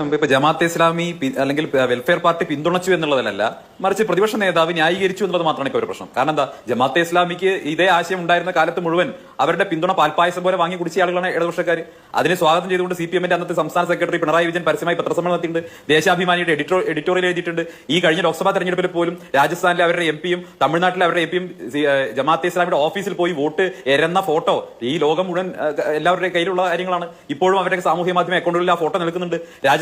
ഇപ്പൊ ജമാഅത്തെ ഇസ്ലാമി അല്ലെങ്കിൽ welfare party പിന്തുണച്ചു എന്നുള്ളതല്ല മറിച്ച് പ്രതിപക്ഷ നേതാവ് ന്യായീകരിച്ചു എന്നുള്ളത് മാത്രമാണ് ഇപ്പോൾ ഒരു പ്രശ്നം. കാരണം എന്താ? ജമാഅത്തെ ഇസ്ലാമിക്ക് ഇതേ ആശയം ഉണ്ടായിരുന്ന കാലത്ത് മുഴുവൻ അവരുടെ പിന്തുണ പാൽപ്പായസം പോലെ വാങ്ങി കുടിച്ച ആളുകളാണ് ഇടതുപക്ഷക്കാർ അതിനെ സ്വാഗതം ചെയ്തുകൊണ്ട് സി പി എമ്മിന്റെ അന്നത്തെ സംസ്ഥാന സെക്രട്ടറി പിണറായി വിജയൻ പരസ്യമായി പത്രസമ്മേളനം നടത്തിയിട്ടുണ്ട്. ദേശാഭിമാനിയുടെ എഡിറ്റോ എഡിറ്റോറിയൽ എഴുതിയിട്ടുണ്ട്. ഈ കഴിഞ്ഞ ലോക്സഭാ തെരഞ്ഞെടുപ്പിൽ പോലും രാജസ്ഥാനിലെ അവരുടെ എം പിയും തമിഴ്നാട്ടിലെ അവരുടെ എം പിയും ജമാഅത്തെ ഇസ്ലാമിയുടെ ഓഫീസിൽ പോയി വോട്ട് എരന്ന ഫോട്ടോ ഈ ലോകം മുഴുവൻ എല്ലാവരുടെ കയ്യിലുള്ള കാര്യങ്ങളാണ്. ഇപ്പോഴും അവരുടെ സാമൂഹ്യ മാധ്യമ അക്കൗണ്ടുകളിൽ ആ ഫോട്ടോ നിൽക്കുന്നുണ്ട്.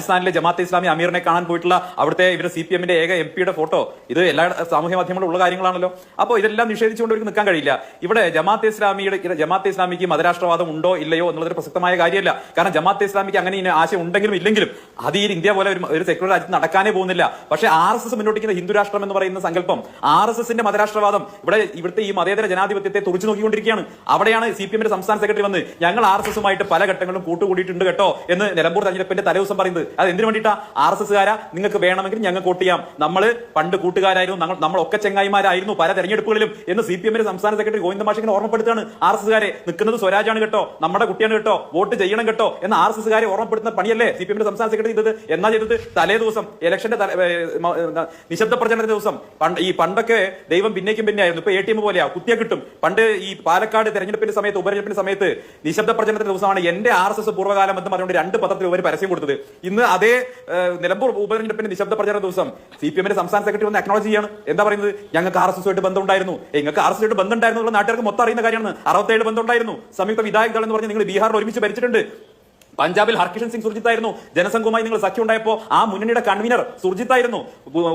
രാജസ്ഥാനിലെ ജമാഅത്തെ ഇസ്ലാമി അമീറിനെ കാണാൻ പോയിട്ടുള്ള അവിടുത്തെ ഇവരുടെ സി പി എമ്മിന്റെ ഏക എം പിയുടെ ഫോട്ടോ. ഇത് എല്ലാ സാമൂഹ്യ മാധ്യമങ്ങളുള്ള കാര്യങ്ങളാണല്ലോ. അപ്പോൾ ഇതെല്ലാം നിഷേധിച്ചുകൊണ്ട് ഇവർക്ക് നിൽക്കാൻ കഴിയില്ല. ഇവിടെ ജമാഅത്തെ ഇസ്ലാമിയുടെ ജമാഅത്തെ ഇസ്ലാമിക്ക് മതരാഷ്ട്രവാദം ഉണ്ടോ ഇല്ലയോ എന്നുള്ളത് പ്രസക്തമായ കാര്യമല്ല. കാരണം ജമാഅത്തെ ഇസ്ലാമിക്ക് അങ്ങനെ ഇനി ആശയം ഉണ്ടെങ്കിലും ഇല്ലെങ്കിലും അത് ഈ ഇന്ത്യ പോലെ ഒരു ഒരു സെക്യുലർ രാജ്യത്ത് നടക്കാനേ പോകുന്നില്ല. പക്ഷേ ആർ എസ് എസ് മുന്നോട്ടിക്കുന്ന ഹിന്ദുരാഷ്ട്രം എന്ന് പറയുന്ന സങ്കല്പം ആർ എസ് എസിന്റെ മതരാഷ്ട്രവാദം ഇവിടെ ഇവിടുത്തെ ഈ മതേതര ജനാധിപത്യത്തെ തുറച്ചു നോക്കിക്കൊണ്ടിരിക്കുകയാണ്. അവിടെയാണ് സി പി എമ്മിന്റെ സംസ്ഥാന സെക്രട്ടറി വന്ന് ഞങ്ങൾ ആർ എസ് എസുമായിട്ട് പല ഘട്ടങ്ങളും കൂട്ടുകൂടിയിട്ടുണ്ട് കേട്ടോ എന്ന് നിലമ്പൂർ തെരഞ്ഞെടുപ്പിന്റെ തലേദിവസം പറയുന്നത്. അത് എന്തിനു വേണ്ടിയിട്ടാ? ആർ എസ് എസ്കാരാ നിങ്ങൾക്ക് വേണമെങ്കിൽ ഞങ്ങൾക്ക് വോട്ട് ചെയ്യാം. നമ്മൾ പണ്ട് കൂട്ടുകാരായിരുന്നു നമ്മൾ നമ്മളൊക്കെ ചെങ്ങായിമാരായിരുന്നു പല തെരഞ്ഞെടുപ്പുകളിലും എന്ന് സി പി എമ്മിന്റെ സംസ്ഥാന സെക്രട്ടറി ഗോവിന്ദ മാഷിങ്ങനെ ഓർമ്മപ്പെടുത്താണ് ആർ എസ് എസ്കാരെ നിൽക്കുന്നത് സ്വരാജാണ് കേട്ടോ നമ്മുടെ കുട്ടിയാണ് കേട്ടോ വോട്ട് ചെയ്യണം കേട്ടോ എന്ന് ആർ എസ് എസ്കാരെ ഓർമ്മപ്പെടുത്തുന്ന പണിയല്ലേ സി പി എമ്മിന്റെ സംസ്ഥാന സെക്രട്ടറി ചെയ്തത് എന്നാ ചെയ്തത്? തലേ ദിവസം ഇലക്ഷന്റെ നിശബ്ദ പ്രചരണ ദിവസം. ഈ പണ്ടൊക്കെ ദൈവം പിന്നേക്കും പിന്നെ ആയിരുന്നു ഇപ്പൊ എ ടി എം പോലെയാ കുത്തിയെ കിട്ടും. പണ്ട് ഈ പാലക്കാട് തെരഞ്ഞെടുപ്പിന്റെ സമയത്ത് ഉപതെരഞ്ഞെടുപ്പിന്റെ സമയത്ത് നിശബ്ദ പ്രചരണത്തിന്റെ ദിവസമാണ് എന്റെ ആർ എസ് എസ് പൂർവകാലം എന്ന് പറഞ്ഞുകൊണ്ട് രണ്ട് പത്രത്തിൽ ഒരു പരസ്യം കൊടുത്തത്. ഇന്ന് അതേ നിലമ്പൂർ ഉപതെരഞ്ഞെടുപ്പിന്റെ നിശബ്ദ പ്രചരണ ദിവസം സി പി എമ്മിന്റെ സംസ്ഥാന സെക്രട്ടറി വന്ന് അക്നോളജ് ചെയ്യാണ്. എന്താ പറയുന്നത്? ഞങ്ങൾക്ക് ആർ എസ് എസുമായിട്ട് ബന്ധമുണ്ടായിരുന്നു. നിങ്ങൾക്ക് ആർ എസ് എസുമായിട്ട് ബന്ധം ഉണ്ടായിരുന്നു നാട്ടുകാർക്ക് മൊത്തം അറിയുന്ന കാര്യമാണ്. അറുപത്തേഴ് ബന്ധമുണ്ടായിരുന്നു. സംയുക്ത വിധായക് ദൾ എന്ന് പറഞ്ഞ് നിങ്ങൾ ബീഹാറിൽ ഒരുമിച്ച് ഭരിച്ചിട്ടുണ്ട്. പഞ്ചാബിൽ ഹർകിഷൻ സിംഗ് സുർജിത്തായിരുന്നു. ജനസംഘവുമായി നിങ്ങൾ സഖ്യം ഉണ്ടായപ്പോൾ ആ മുന്നണിയുടെ കൺവീനർ സുർജിത്തായിരുന്നു.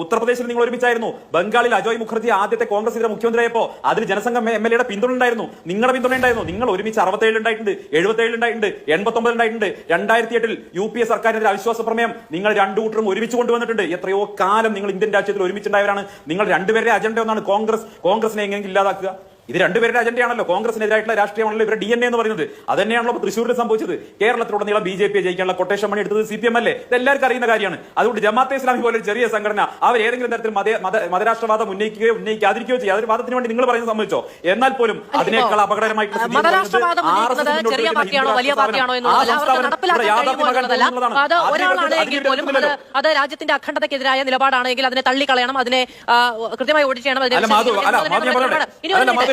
ഉത്തർപ്രദേശിൽ നിങ്ങൾ ഒരുമിച്ചായിരുന്നു. ബംഗാളിൽ അജോയ് മുഖർജി ആദ്യത്തെ കോൺഗ്രസ് ഇതര മുഖ്യമന്ത്രിയായപ്പോൾ അതിൽ ജനസംഘം എം എൽ എയുടെ പിന്തുണ ഉണ്ടായിരുന്നു. നിങ്ങളുടെ പിന്തുണ ഉണ്ടായിരുന്നു. നിങ്ങൾ ഒരുമിച്ച് അറുപത്തേഴ് ഉണ്ടായിട്ടുണ്ട് എഴുപത്തേഴ് ഉണ്ടായിട്ടുണ്ട് എൺപത്തൊമ്പത് ഉണ്ടായിട്ടുണ്ട്. രണ്ടായിരത്തി എട്ടിൽ യു പി എ സർക്കാരിനെതിരെ അവിശ്വാസ പ്രമേയം നിങ്ങൾ രണ്ടു കൂട്ടരും ഒരുമിച്ച് കൊണ്ടുവന്നിട്ടുണ്ട്. എത്രയോ കാലം നിങ്ങൾ ഇന്ത്യൻ രാജ്യത്തിൽ ഒരുമിച്ചുണ്ടായവരാണ്. നിങ്ങൾ രണ്ടുപേരുടെ അജണ്ട ഒന്നാണ് കോൺഗ്രസ്. കോൺഗ്രസിനെ എങ്ങനെയെങ്കിലും ഇല്ലാതാക്കുക. ഇത് രണ്ടുപേരുടെ അജണ്ടയാണല്ലോ. കോൺഗ്രസിനെതിരായിട്ടുള്ള രാഷ്ട്രീയമാണല്ലോ ഇവരുടെ ഡി എൻ എ എന്ന് പറയുന്നത്. അത് തന്നെയാണല്ലോ തൃശ്ശൂരിൽ സംഭവിച്ചത്. കേരളത്തിലുടനീളം ബി ജെ പി ജയിക്കാനുള്ള കൊട്ടേഷൻ മണി എടുത്തത് സി പി എം അല്ലേ? ഇത് എല്ലാവർക്കും അറിയുന്ന കാര്യമാണ്. അതുകൊണ്ട് ജമാഅത്തെ ഇസ്ലാമി പോലെ ഒരു ചെറിയ സംഘടന അവർ ഏതെങ്കിലും തരത്തിൽ മത മത മതരാഷ്ട്രവാദം ഉന്നയിക്കുകയോ ഉന്നയിക്കാതിരിക്കുകയോ ചെയ്യുക. അതൊരു വാദത്തിന് വേണ്ടി നിങ്ങൾ പറയുന്നത് സംബന്ധിച്ചോ എന്നാൽ പോലും അതിനേക്കാൾ അപകടകരമായിട്ടുള്ള അത് രാജ്യത്തിന്റെ അഖണ്ഡതയ്ക്കെതിരായ നിലപാടാണെങ്കിൽ അതിനെ തള്ളിക്കളയണം അതിനെ കൃത്യമായി ഓഡിറ്റ് ചെയ്യണം അതിനെ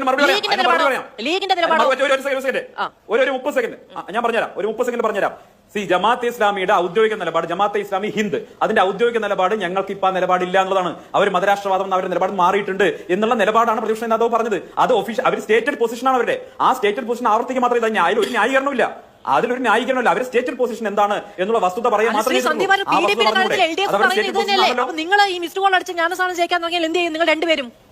മറുപടി പറയാം. ലീഗിന്റെ അതിന് മറുപടി പറയാം. ലീഗിന്റെ അതിന് ഒരു- സെക്കൻഡ്. ഒരു ഒരു മുപ്പത് സെക്കൻഡ് ഞാൻ പറഞ്ഞുതരാം. ഒരു മുപ്പത് സെക്കൻഡ് പറഞ്ഞുതരാം. സി ജമാഅത്തെ ഇസ്ലാമിയുടെ ഔദ്യോഗിക നിലപാട് ജമാഅത്തെ ഇസ്ലാമി ഹിന്ദ് അതിന്റെ ഔദ്യോഗിക നിലപാട് ഞങ്ങൾക്ക് ഇപ്പൊ ആ നിലപാടില്ല എന്നുള്ളതാണ്. അവർ മതരാഷ്ട്രവാദം അവരുടെ നിലപാട് മാറിയിട്ടുണ്ട് എന്നുള്ള നിലപാടാണ് പ്രതിപക്ഷ നേതാവ് പറഞ്ഞത്. അത് ഒഫീഷ്യൽ അവർ സ്റ്റേറ്റഡ് പൊസിഷനാണ് അവരുടെ. ആ സ്റ്റേറ്റഡ് പൊസിഷൻ ആവർത്തിക്കുക മാത്രമേ തന്നെ അതിൽ ഒരു ന്യായീകരണമില്ല അതിലൊരു ന്യായീകരണമില്ല അവർ സ്റ്റേറ്റഡ് പൊസിഷൻ എന്താണ് എന്നുള്ള വസ്തുത പറയാൻ മാത്രമേ നിങ്ങൾ ഈ മിസ്ഡ് കോൾ അടിച്ച് ജ്ഞാനസ്ഥാനം ജയിക്കാൻ തുടങ്ങിയാൽ എന്ത് ചെയ്യും? നിങ്ങൾ രണ്ടുപേരും.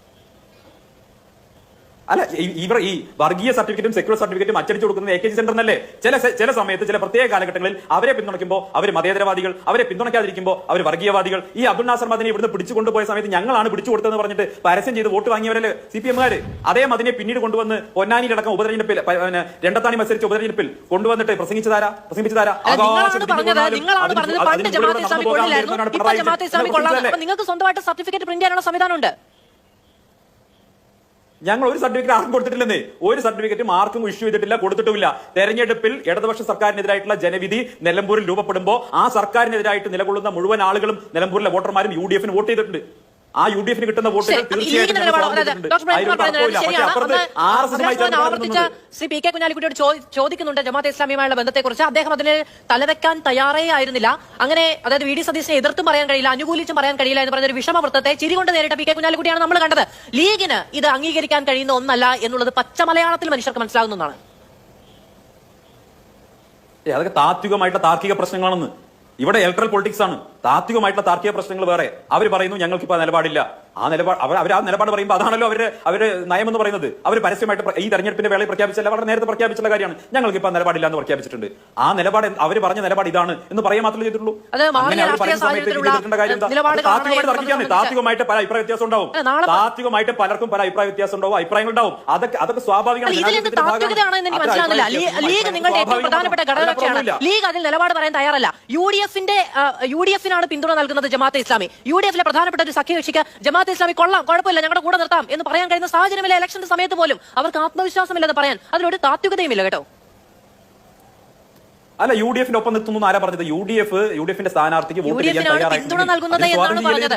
അല്ല ഇവർ ഈ വർഗീയ സർട്ടിഫിക്കറ്റും സെക്യുലർ സർട്ടിഫിക്കറ്റും അച്ചടിച്ചു കൊടുക്കുന്നത് എ കെ ജി സെന്ററിനല്ലേ ചില ചില സമയത്ത് ചില പ്രത്യേക കാലഘട്ടങ്ങളിൽ അവരെ പിന്തുണയ്ക്കുമ്പോൾ അവർ മതേതരവാദികൾ അവരെ പിന്തുണയ്ക്കാതിരിക്കുമ്പോൾ അവർ വർഗീയവാദികൾ. ഈ അബ്ദുൾ നാസർ മദിനെ ഇവിടുന്ന് പിടിച്ചു കൊണ്ടുപോയ സമയത്ത് ഞങ്ങളാണ് പിടിച്ചു കൊടുത്തതെന്ന് പറഞ്ഞിട്ട് പരസ്യം ചെയ്ത് വോട്ട് വാങ്ങിയവരല്ലേ സി പി എമ്മുകാര് അതേ മതിനെ പിന്നീട് കൊണ്ടുവന്ന് പൊന്നാനിയിലടക്കം ഉപതെരഞ്ഞെടുപ്പിൽ രണ്ടത്താണി മത്സരിച്ച ഉപതെരഞ്ഞെടുപ്പിൽ കൊണ്ടുവന്നിട്ട് പ്രസംഗിച്ചതാരാ? പ്രസംഗിച്ചതാരാ? നിങ്ങൾക്ക് സ്വന്തമായിട്ട് സർട്ടിഫിക്കറ്റ് പ്രിന്റ് ചെയ്യാനുള്ള സംവിധാനമുണ്ട് ഞങ്ങൾ ഒരു സർട്ടിഫിക്കറ്റ് ആർക്കും കൊടുത്തിട്ടില്ലെന്നേ. ഒരു സർട്ടിഫിക്കറ്റും ആർക്കും ഇഷ്യൂ ചെയ്തിട്ടില്ല കൊടുത്തിട്ടുമില്ല. തെരഞ്ഞെടുപ്പിൽ ഇടതുപക്ഷ സർക്കാരിനെതിരായിട്ടുള്ള ജനവിധി നിലമ്പൂരിൽ രൂപപ്പെടുമ്പോൾ ആ സർക്കാരിനെതിരായിട്ട് നിലകൊള്ളുന്ന മുഴുവൻ ആളുകളും നിലമ്പൂരിലെ വോട്ടർമാരും യു വോട്ട് ചെയ്തിട്ടുണ്ട്. ആ യു ഡി എഫിന് കിട്ടുന്ന വോട്ടുകൾ തീർച്ചയായിട്ടും ശ്രീ പി കെ കുഞ്ഞാലിക്കുട്ടിയോട് ചോദിക്കുന്നുണ്ട് ജമാഅത്തെ ഇസ്ലാമിയുമായുള്ള ബന്ധത്തെക്കുറിച്ച്. അദ്ദേഹം അതിന് തലവെക്കാൻ തയ്യാറേ ആയിരുന്നില്ല. അങ്ങനെ അതായത് വി ഡി സതീശനെ എതിർത്തും പറയാൻ കഴിയില്ല അനുകൂലിച്ചും പറയാൻ കഴിയില്ല എന്ന് പറഞ്ഞ ഒരു വിഷമവൃത്തത്തെ ചിരികൊണ്ട് നേരിട്ട പി കെ കുഞ്ഞാലിക്കുട്ടിയാണ് നമ്മൾ കണ്ടത്. ലീഗിന് ഇത് അംഗീകരിക്കാൻ കഴിയുന്ന ഒന്നല്ല എന്നുള്ളത് പച്ച മലയാളത്തിൽ മനുഷ്യർക്ക് മനസ്സിലാകുന്നതാണ് അതൊക്കെ താത്വികമായിട്ടുള്ള താർക്കിക പ്രശ്നങ്ങളാണെന്ന്. ഇവിടെ ഇലക്ട്രൽ പൊളിറ്റിക്സ് ആണ്. താത്വികമായിട്ടുള്ള താർക്കിക പ്രശ്നങ്ങൾ വേറെ. അവർ പറയുന്നു ഞങ്ങൾക്ക് ഇപ്പൊ നിലപാടില്ല. ആ നിലപാട് അവർ അവർ ആ നിലപാട് പറയുമ്പോൾ അതാണല്ലോ അവർ അവർ നയമെന്ന് പറയുന്നത്. അവർ പരസ്യമായിട്ട് ഈ തെരഞ്ഞെടുപ്പിന്റെ വേളയിൽ പ്രഖ്യാപിച്ചല്ല വളരെ നേരത്തെ പ്രഖ്യാപിച്ചുള്ള കാര്യമാണ്. ഞങ്ങൾക്ക് ഇപ്പൊ നിലപാടില്ല എന്ന് പ്രഖ്യാപിച്ചിട്ടുണ്ട്. ആ നിലപാട് അവർ പറഞ്ഞ നിലപാട് ഇതാണ് എന്ന് പറയാൻ മാത്രമേ ചെയ്തിട്ടുള്ളൂ. താത്വികമായിട്ട് പല അഭിപ്രായ വ്യത്യാസം ഉണ്ടാവും താത്വികമായിട്ട് പലർക്കും പല അഭിപ്രായ വ്യത്യാസം ഉണ്ടാവും അഭിപ്രായങ്ങൾ ഉണ്ടാവും അതൊക്കെ അതൊക്കെ സ്വാഭാവികമാണ്. ലീഗ് അതിൽ നിലപാട് പറയാൻ തയ്യാറല്ല. യു ഡി എഫിന്റെ യു ഡി എഫിനാണ് പിന്തുണ നൽകുന്നത് ജമാഅത്തെ ഇസ്ലാമി. യു ഡി എഫിലെ പ്രധാനപ്പെട്ട ഒരു സഖ്യകക്ഷിക്ക് ജമാഅത്തെ ഇസ്ലാമി കൊള്ളാം കുഴപ്പമില്ല ഞങ്ങളുടെ കൂടെ നിർത്താം എന്ന് പറയാൻ കഴിയുന്ന സാഹചര്യമില്ല ഇലക്ഷന്റെ സമയത്ത് പോലും അവർക്ക് ആത്മവിശ്വാസമില്ലെന്ന് പറയാൻ അതിലൊരു താത്വികതയുമില്ല കേട്ടോ. അല്ല യു ഡി നിൽക്കുന്നു എന്ന് ആരാ പറഞ്ഞത്? U D F U D എഫിന്റെ സ്ഥാനാർത്ഥിക്ക് വോട്ട് ചെയ്യാൻ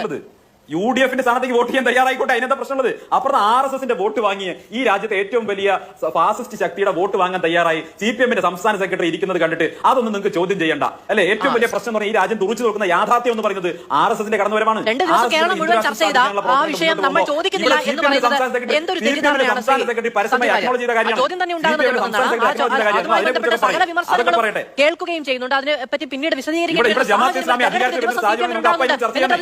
UDF യു ഡി എഫിന്റെ സ്ഥാനത്തേക്ക് വോട്ട് ചെയ്യാൻ തയ്യാറായിക്കോട്ടെ? അതിനെന്താ പ്രശ്നമുള്ളത്? അപ്പുറത്ത് ആർ എസ് എസിന്റെ വോട്ട് വാങ്ങി ഈ രാജ്യത്തെ ഏറ്റവും വലിയ ഫാസിസ്റ്റ് ശക്തിയുടെ വോട്ട് വാങ്ങാൻ തയ്യാറായി സി പി എമ്മിന്റെ സംസ്ഥാന സെക്രട്ടറി ഇരിക്കുന്നത് കണ്ടിട്ട് അതൊന്നും നിങ്ങൾക്ക് ചോദ്യം ചെയ്യണ്ട. അല്ലെ? ഏറ്റവും വലിയ പ്രശ്നം എന്ന് പറഞ്ഞാൽ ഈ രാജ്യം തുറച്ചു നോക്കുന്ന യാഥാർത്ഥ്യം എന്ന് പറയുന്നത് ആർ എസ് എസിന്റെ കടന്നുവരമാണ് സംസ്ഥാന സെക്രട്ടറി- പരസ്യമായി സത്യവാചകം. ചെയ്ത കാര്യമാണ്. കേൾക്കുകയും ചെയ്യുന്നുണ്ട്. അതിനെ പറ്റി പിന്നീട് വിശദീകരിക്കും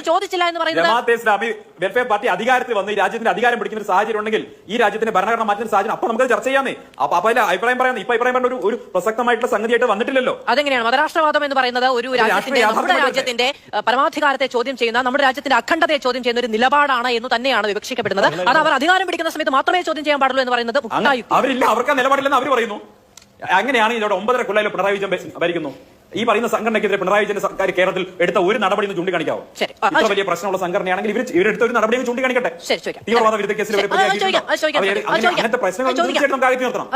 ചോദിച്ചില്ല എന്ന് പറയുന്നത് ജമാഅത്തെ ഇസ്ലാമി വെൽഫെയർ പാർട്ടി അധികാരത്തിൽ വന്ന് ഈ രാജ്യത്തിന്റെ അധികാരം പിടിക്കുന്ന ഒരു സാഹചര്യം ഉണ്ടെങ്കിൽ ഈ രാജ്യത്തിന്റെ ഭരണഘടന മാറ്റുന്ന സാഹചര്യം അപ്പൊ നമുക്ക് ചർച്ച ചെയ്യാന്നേ അപ്പൊ അപ്പൊ അതിലെ അഭിപ്രായം പറയാം ഇപ്പൊ അഭിപ്രായം പറഞ്ഞ ഒരു പ്രസക്തമായിട്ടുള്ള സംഗതിയായിട്ട് വന്നിട്ടില്ലല്ലോ. അതെങ്ങനെയാണ്? മതരാഷ്ട്രവാദം എന്ന് പറയുന്നത് ഒരു രാജ്യത്തിന്റെ രാജ്യത്തിന്റെ പരമാധികാരത്തെ ചോദ്യം ചെയ്യുന്ന നമ്മുടെ രാജ്യത്തിന്റെ അഖണ്ഡതയെ ചോദ്യം ചെയ്യുന്ന ഒരു നിലപാടാണ് എന്ന് തന്നെയാണ് വിവക്ഷിക്കപ്പെടുന്നത്. അത് അവർ അധികാരം പിടിക്കുന്ന സമയത്ത് മാത്രമേ ചോദ്യം ചെയ്യാൻ പാടുള്ളൂ എന്ന് പറയുന്നത് അവരില്ല അവർക്ക് നിലപാടില്ലെന്ന് അവർ പറയുന്നു. അങ്ങനെയാണ് ഇതോടെ ഒമ്പതര കൊല്ലയിൽ പിണറായി വിജയൻ ഭ- ഭരിക്കുന്നു. ഈ പറയുന്ന സംഘടനയ്ക്കെതിരെ പിണറായി വിജയന്റെ സർക്കാർ കേരളത്തിൽ എടുത്ത ഒരു നടപടി ഒന്ന് ചൂണ്ടിക്കാണിക്കാവോ. ഇത്ര വലിയ പ്രശ്നമുള്ള സംഘടനയാണെങ്കിൽ ഇവർ ഇവരെടുത്ത ഒരു നടപടി ചൂണ്ടിക്കാണിക്കട്ടെ? തീവ്രവാദ വിരുദ്ധ കേസിൽ അങ്ങനത്തെ പ്രശ്നങ്ങൾ തീർച്ചയായിട്ടും നമുക്ക് അകറ്റി നിർത്തണം.